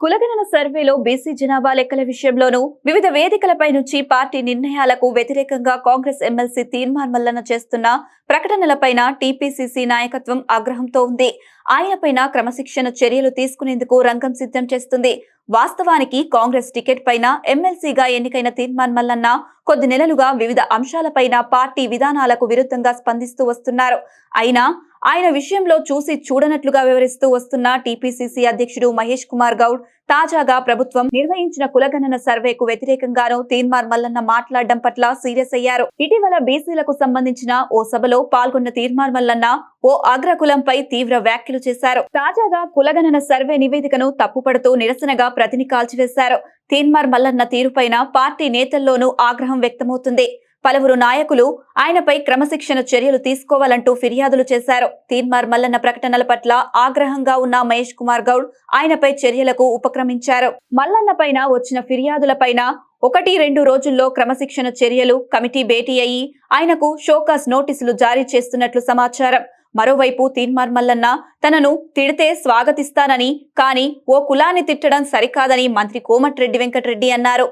కులగణన సర్వేలో బీసీ జనాభా లెక్కల విషయంలోనూ వివిధ వేదికలపై నుంచి పార్టీ నిర్ణయాలకు వ్యతిరేకంగా కాంగ్రెస్ ఎమ్మెల్సీ తీర్మాన్ మల్లన చేస్తున్న ప్రకటనలపైన టీపీసీసీ నాయకత్వం ఆగ్రహంతో ఉంది. ఆయనపైన క్రమశిక్షణ చర్యలు తీసుకునేందుకు రంగం సిద్ధం చేస్తుంది. వాస్తవానికి కాంగ్రెస్ టికెట్ పైన ఎమ్మెల్సీగా ఎన్నికైన తీర్మాన్ మల్లన్న కొద్ది నెలలుగా వివిధ అంశాలపైన పార్టీ విధానాలకు విరుద్ధంగా స్పందిస్తూ వస్తున్నారు. అయినా ఆయన విషయంలో చూసి చూడనట్లుగా వివరిస్తూ వస్తున్న టీపీసీసీ అధ్యక్షుడు మహేష్ కుమార్ గౌడ్ తాజాగా ప్రభుత్వం నిర్వహించిన కులగణన సర్వేకు వ్యతిరేకంగానూ తీన్మార్ మల్లన్న మాట్లాడడం పట్ల సీరియస్ అయ్యారు. ఇటీవల బీసీలకు సంబంధించిన ఓ సభలో పాల్గొన్న తీర్మార్ మల్లన్న ఓ అగ్రకులంపై తీవ్ర వ్యాఖ్యలు చేశారు. తాజాగా కులగణన సర్వే నివేదికను తప్పుపడుతూ నిరసనగా ప్రతిని కాల్చివేశారు. తీన్మార్ మల్లన్న తీరుపైన పార్టీ నేతల్లోనూ ఆగ్రహం వ్యక్తమవుతుంది. పలువురు నాయకులు ఆయనపై క్రమశిక్షణ చర్యలు తీసుకోవాలంటూ ఫిర్యాదులు చేశారు. తీన్మార్ మల్లన్న ప్రకటనల పట్ల ఆగ్రహంగా ఉన్న మహేష్ కుమార్ గౌడ్ ఆయనపై చర్యలకు ఉపక్రమించారు. మల్లన్న పైన వచ్చిన ఫిర్యాదులపైన ఒకటి రెండు రోజుల్లో క్రమశిక్షణ చర్యలు కమిటీ భేటీ అయ్యి ఆయనకు షోకాస్ నోటీసులు జారీ చేస్తున్నట్లు సమాచారం. మరోవైపు తీన్మార్ మల్లన్న తనను తిడితే స్వాగతిస్తానని కానీ ఓ కులాన్ని తిట్టడం సరికాదని మంత్రి కోమటిరెడ్డి వెంకటరెడ్డి అన్నారు.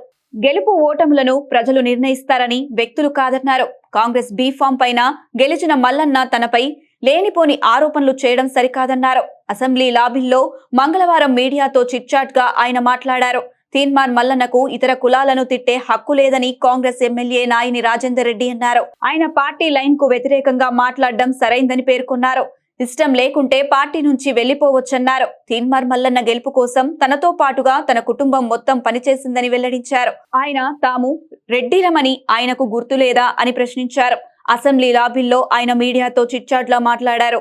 గెలుపు ఓటములను ప్రజలు నిర్ణయిస్తారని వ్యక్తులు కాదన్నారు. కాంగ్రెస్ బీఫామ్ పైన గెలిచిన మల్లన్న తనపై లేనిపోని ఆరోపణలు చేయడం సరికాదన్నారు. అసెంబ్లీ లాబీల్లో మంగళవారం మీడియాతో చిట్చాట్గా ఆయన మాట్లాడారు. తీన్మాన్ మల్లన్నకు ఇతర కులాలను తిట్టే హక్కు లేదని కాంగ్రెస్ ఎమ్మెల్యే నాయని రాజేందర్ రెడ్డి అన్నారు. ఆయన పార్టీ లైన్కు వ్యతిరేకంగా మాట్లాడడం సరైందని పేర్కొన్నారు. ఇష్టం లేకుంటే పార్టీ నుంచి వెళ్ళిపోవచ్చన్నారు తీన్మార్ మల్లన్న గెలుపు కోసం తనతో పాటుగా తన కుటుంబం మొత్తం పనిచేసిందని వెల్లడించారు. ఆయన తాము రెడ్డిలమని ఆయనకు గుర్తు లేదా అని ప్రశ్నించారు. అసెంబ్లీ లాబీల్లో ఆయన మీడియాతో చిట్చాట్లా మాట్లాడారు.